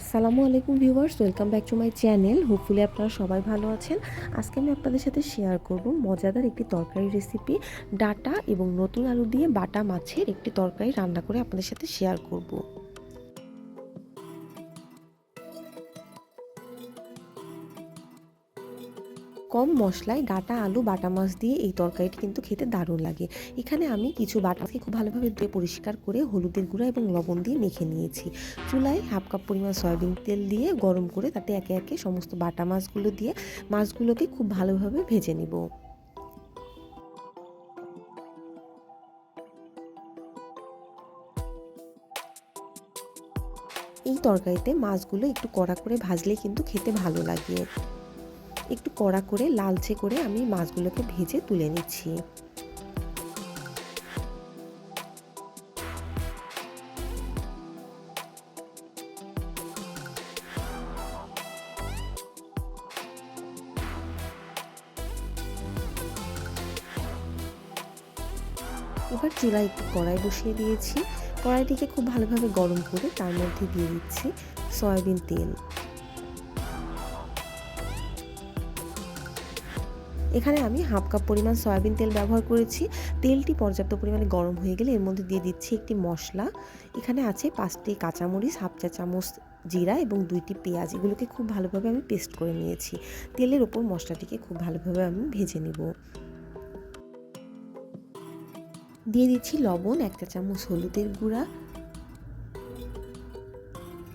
আসসালামু আলাইকুম viewers, welcome back to my channel. Hopefully আপনারা সবাই ভালো আছেন। আজকে আমি আপনাদের সাথে শেয়ার করব মজাদার একটি তরকারি রেসিপি, ডাটা এবং নতুন আলু দিয়ে বাটা মাছের একটি তরকারি রান্না করে আপনাদের সাথে শেয়ার করব। কম মশলায় ডাটা, আলু, বাটা মাছ দিয়ে এই তরকারিটি কিন্তু খেতে দারুণ লাগে। এখানে আমি কিছু বাটাকে খুব ভালোভাবে ধুয়ে পরিষ্কার করে হলুদের গুঁড়া এবং লবণ দিয়ে মেখে নিয়েছি। চুলায় হাফ কাপ পরিমাণ সয়াবিন তেল দিয়ে গরম করে তাতে একে একে সমস্ত বাটা মাছগুলো দিয়ে মাছগুলোকে খুব ভালোভাবে ভেজে নিব। এই তরকারিতে মাছগুলো একটু কড়া করে ভাজলে কিন্তু খেতে ভালো লাগে। একটু কড়া করে লালচে করে আমি মাছগুলোকে ভেজে তুলে নিচ্ছি। এবার চুলায় একটু কড়াই বসিয়ে দিয়েছি। কড়াইটিকে খুব ভালোভাবে গরম করে তার মধ্যে দিয়ে দিচ্ছি সয়াবিন তেল। এখানে আমি হাফ কাপ পরিমাণ সয়াবিন তেল ব্যবহার করেছি। তেলটি পর্যাপ্ত পরিমাণে গরম হয়ে গেলে এর মধ্যে দিয়ে দিচ্ছি একটি মশলা। এখানে আছে পাঁচটি কাঁচামরিচ, হাফ চা চামচ জিরা এবং দুইটি পেঁয়াজ। এগুলোকে খুব ভালোভাবে আমি পেস্ট করে নিয়েছি। তেলের ওপর মশলাটিকে খুব ভালোভাবে আমি ভেজে নেব। দিয়ে দিচ্ছি লবণ, এক চা চামচ হলুদের গুঁড়া,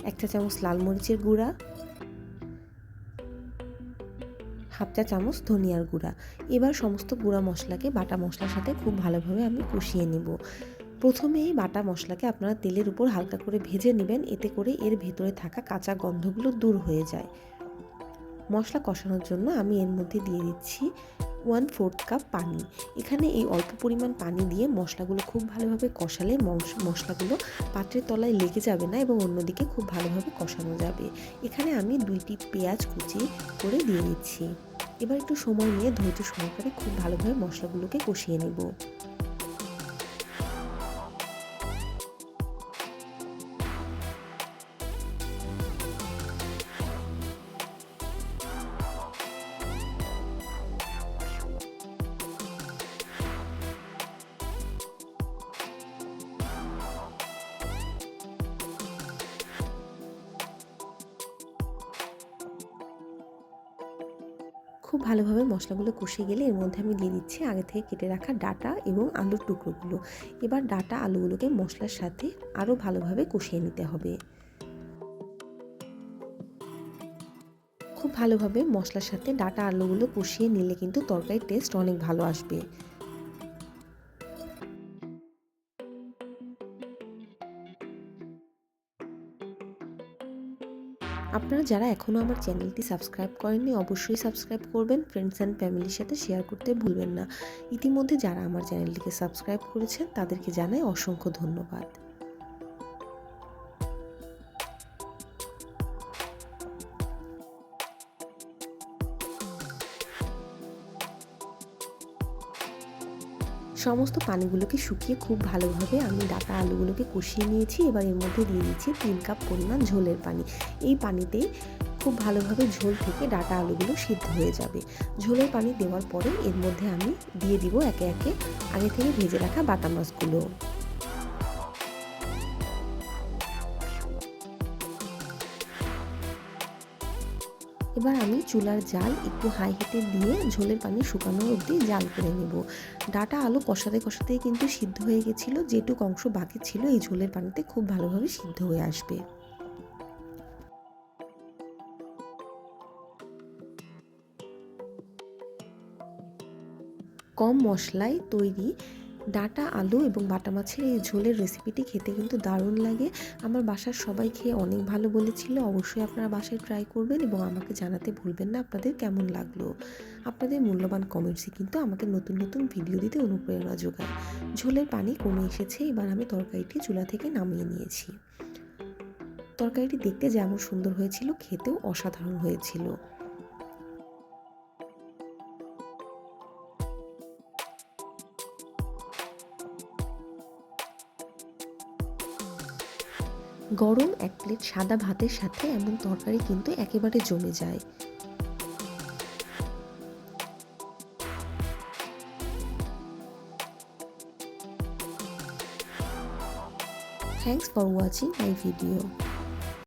এক চা চামচ লাল মরিচের গুঁড়া হাফ চা চামচ ধনিয়ার গুঁড়া। এবার সমস্ত গুঁড়া মশলাকে বাটা মশলার সাথে খুব ভালোভাবে আমি কষিয়ে নিব। প্রথমে এই বাটা মশলাকে আপনারা তেলের উপর হালকা করে ভেজে নেবেন, এতে করে এর ভেতরে থাকা কাঁচা গন্ধগুলো দূর হয়ে যায়। মশলা কষানোর জন্য আমি এর মধ্যে দিয়ে দিচ্ছি ওয়ান ফোর্থ কাপ পানি। এখানে এই অল্প পরিমাণ পানি দিয়ে মশলাগুলো খুব ভালোভাবে কষালে মশলাগুলো পাত্রের তলায় লেগে যাবে না এবং অন্যদিকে খুব ভালোভাবে কষানো যাবে। এখানে আমি দুইটি পেঁয়াজ কুচি করে দিয়ে দিচ্ছি। এবার একটু সময় নিয়ে ধৈর্য সহকারে খুব ভালোভাবে মশলাগুলোকে কষিয়ে নেব। খুব ভালোভাবে মশলাগুলো কষে গেলে এর মধ্যে আমি দিয়ে দিচ্ছি আগে থেকে কেটে রাখা ডাটা এবং আলুর টুকরোগুলো। এবার ডাটা আলুগুলোকে মশলার সাথে আরও ভালোভাবে কষিয়ে নিতে হবে। খুব ভালোভাবে মশলার সাথে ডাটা আলুগুলো কষিয়ে নিলে কিন্তু তরকারির টেস্ট অনেক ভালো আসবে। যারা এখনও আমার চ্যানেলটি সাবস্ক্রাইব করেননি, অবশ্যই সাবস্ক্রাইব করবেন। ফ্রেন্ডস অ্যান্ড ফ্যামিলির সাথে শেয়ার করতে ভুলবেন না। ইতিমধ্যে যারা আমার চ্যানেলটিকে সাবস্ক্রাইব করেছেন, তাদেরকে জানাই অসংখ্য ধন্যবাদ। সমস্ত পানিগুলোকে শুকিয়ে খুব ভালোভাবে আমি ডাটা আলুগুলোকে কষিয়ে নিয়েছি, এবার এর মধ্যে দিয়ে দিচ্ছি তিন কাপ পরিমাণ ঝোলের পানি। এই পানিতে খুব ভালোভাবে ঝোল থেকে ডাটা আলুগুলো সিদ্ধ হয়ে যাবে। ঝোলের পানি দেওয়ার পরে এর মধ্যে আমি দিয়ে দিব একে একে আগে থেকে ভেজে রাখা বাটা মাছগুলো। এবার আমি চুলার জাল একটু হাই হিটে দিয়ে ঝোলের পানি শুকানো অবধি জাল করে নেব। ডাটা আলু কষাতে কষাতেই কিন্তু সিদ্ধ হয়ে গেছিল, যেটুক অংশ বাকি ছিল এই ঝোলের পানিতে খুব ভালোভাবে সিদ্ধ হয়ে আসবে। কম মশলায় তৈরি ডাটা, আলু এবং বাটা মাছের এই ঝোলের রেসিপিটি খেতে কিন্তু দারুণ লাগে। আমার বাসার সবাই খেয়ে অনেক ভালো বলেছিল। অবশ্যই আপনারা বাসায় ট্রাই করবেন এবং আমাকে জানাতে ভুলবেন না আপনাদের কেমন লাগল। আপনাদের মূল্যবান কমেন্টসই কিন্তু আমাকে নতুন নতুন ভিডিও দিতে অনুপ্রেরণা যোগায়। ঝোলের পানি কমে এসেছে, এবার আমি তরকারিটি চুলা থেকে নামিয়ে নিয়েছি। তরকারিটি দেখতে যেমন সুন্দর হয়েছিল, খেতেও অসাধারণ হয়েছিল। গরম এক প্লেট সাদা ভাতের সাথে এমন তরকারি কিন্তু একেবারে জমে যায় thanks for watching my video.